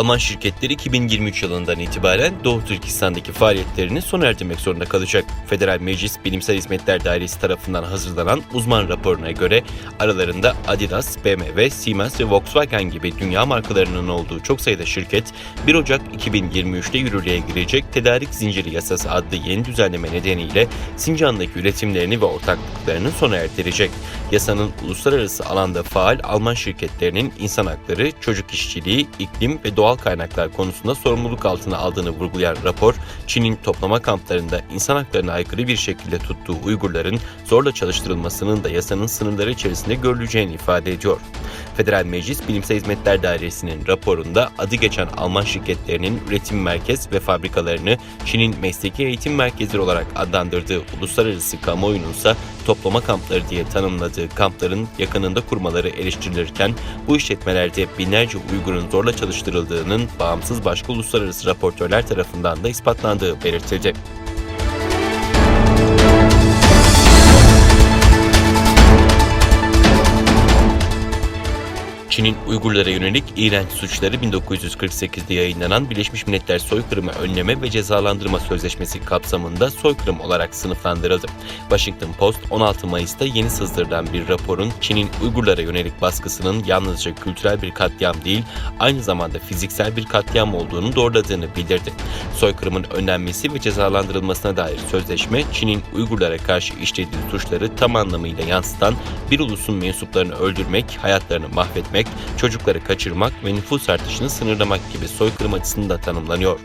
Alman şirketleri 2023 yılından itibaren Doğu Türkistan'daki faaliyetlerini sona erdirmek zorunda kalacak. Federal Meclis Bilimsel Hizmetler Dairesi tarafından hazırlanan uzman raporuna göre aralarında Adidas, BMW, Siemens ve Volkswagen gibi dünya markalarının olduğu çok sayıda şirket 1 Ocak 2023'te yürürlüğe girecek Tedarik Zinciri Yasası adlı yeni düzenleme nedeniyle Sincan'daki üretimlerini ve ortaklıklarını sona erdirecek. Yasanın uluslararası alanda faal Alman şirketlerinin insan hakları, çocuk işçiliği, iklim ve doğal kaynaklar konusunda sorumluluk altına aldığını vurgulayan rapor, Çin'in toplama kamplarında insan haklarına aykırı bir şekilde tuttuğu Uygurların zorla çalıştırılmasının da yasanın sınırları içerisinde görüleceğini ifade ediyor. Federal Meclis Bilimsel Hizmetler Dairesi'nin raporunda adı geçen Alman şirketlerinin üretim merkez ve fabrikalarını Çin'in mesleki eğitim merkezleri olarak adlandırdığı uluslararası kamuoyunun ise toplama kampları diye tanımladığı kampların yakınında kurmaları eleştirilirken bu işletmelerde binlerce Uygur'un zorla çalıştırıldığının bağımsız başka uluslararası raportörler tarafından da ispatlandığı belirtildi. Çin'in Uygurlara yönelik iğrenç suçları 1948'de yayınlanan Birleşmiş Milletler Soykırımı Önleme ve Cezalandırma Sözleşmesi kapsamında soykırım olarak sınıflandırıldı. Washington Post 16 Mayıs'ta yeni sızdırılan bir raporun Çin'in Uygurlara yönelik baskısının yalnızca kültürel bir katliam değil, aynı zamanda fiziksel bir katliam olduğunu doğruladığını bildirdi. Soykırımın önlenmesi ve cezalandırılmasına dair sözleşme, Çin'in Uygurlara karşı işlediği suçları tam anlamıyla yansıtan bir ulusun mensuplarını öldürmek, hayatlarını mahvetmek, çocukları kaçırmak ve nüfus artışını sınırlamak gibi soykırım açısından tanımlanıyor.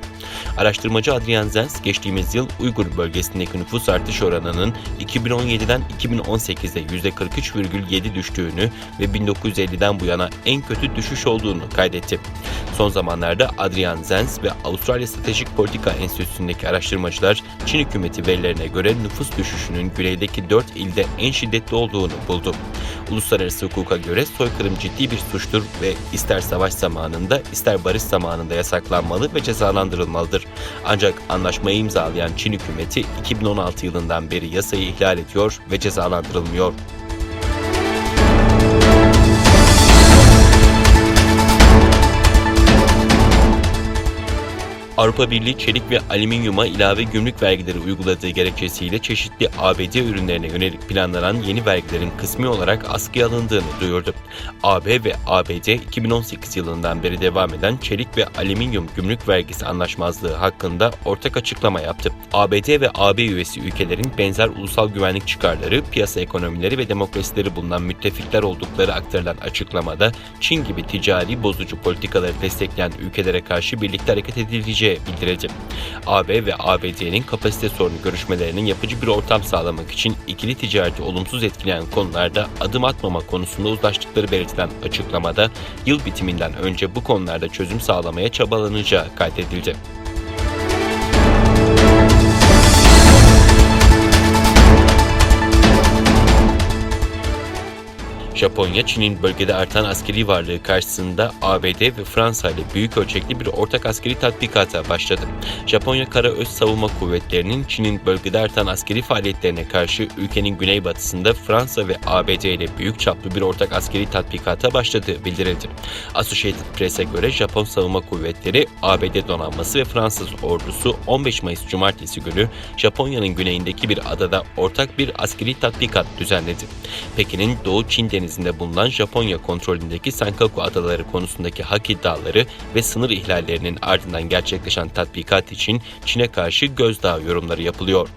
Araştırmacı Adrian Zenz, geçtiğimiz yıl Uygur bölgesindeki nüfus artış oranının 2017'den 2018'de %43,7 düştüğünü ve 1950'den bu yana en kötü düşüş olduğunu kaydetti. Son zamanlarda Adrian Zenz ve Avustralya Stratejik Politika Enstitüsü'ndeki araştırmacılar Çin hükümeti verilerine göre nüfus düşüşünün güneydeki 4 ilde en şiddetli olduğunu buldu. Uluslararası hukuka göre soykırım ciddi bir suçtur ve ister savaş zamanında ister barış zamanında yasaklanmalı ve cezalandırılmalıdır. Ancak anlaşmayı imzalayan Çin hükümeti 2016 yılından beri yasayı ihlal ediyor ve cezalandırılmıyor. Avrupa Birliği çelik ve alüminyuma ilave gümrük vergileri uyguladığı gerekçesiyle çeşitli ABD ürünlerine yönelik planlanan yeni vergilerin kısmi olarak askıya alındığını duyurdu. AB ve ABD 2018 yılından beri devam eden çelik ve alüminyum gümrük vergisi anlaşmazlığı hakkında ortak açıklama yaptı. ABD ve AB üyesi ülkelerin benzer ulusal güvenlik çıkarları, piyasa ekonomileri ve demokrasileri bulunan müttefikler oldukları aktarılan açıklamada Çin gibi ticari bozucu politikaları destekleyen ülkelere karşı birlikte hareket edileceği bildirildi. AB ve ABD'nin kapasite sorunu görüşmelerinin yapıcı bir ortam sağlamak için ikili ticareti olumsuz etkileyen konularda adım atmama konusunda uzlaştıkları belirtilen açıklamada yıl bitiminden önce bu konularda çözüm sağlamaya çabalanacağı kaydedildi. Japonya, Çin'in bölgede artan askeri varlığı karşısında ABD ve Fransa ile büyük ölçekli bir ortak askeri tatbikata başladı. Japonya Kara Öz Savunma Kuvvetleri'nin Çin'in bölgede artan askeri faaliyetlerine karşı ülkenin güneybatısında Fransa ve ABD ile büyük çaplı bir ortak askeri tatbikata başladığı bildirildi. Associated Press'e göre Japon Savunma Kuvvetleri, ABD donanması ve Fransız ordusu 15 Mayıs Cumartesi günü Japonya'nın güneyindeki bir adada ortak bir askeri tatbikat düzenledi. Pekin'in Doğu Çin Denizi denizinde bulunan Japonya kontrolündeki Senkaku adaları konusundaki hak iddiaları ve sınır ihlallerinin ardından gerçekleşen tatbikat için Çin'e karşı gözdağı yorumları yapılıyor.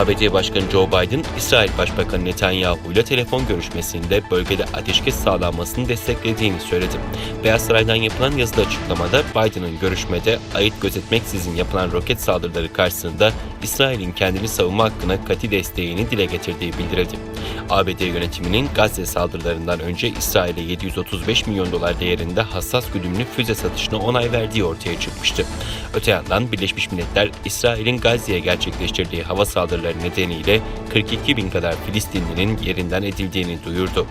ABD Başkanı Joe Biden, İsrail Başbakanı Netanyahu ile telefon görüşmesinde bölgede ateşkes sağlanmasını desteklediğini söyledi. Beyaz Saray'dan yapılan yazılı açıklamada Biden'ın görüşmede ayıt gözetmeksizin yapılan roket saldırıları karşısında İsrail'in kendini savunma hakkına kati desteğini dile getirdiği bildirildi. ABD yönetiminin Gazze saldırılarından önce İsrail'e 735 milyon dolar değerinde hassas güdümlü füze satışına onay verdiği ortaya çıkmıştı. Öte yandan Birleşmiş Milletler, İsrail'in Gazze'ye gerçekleştirdiği hava saldırıları nedeniyle 42 bin kadar Filistinlinin yerinden edildiğini duyurdu.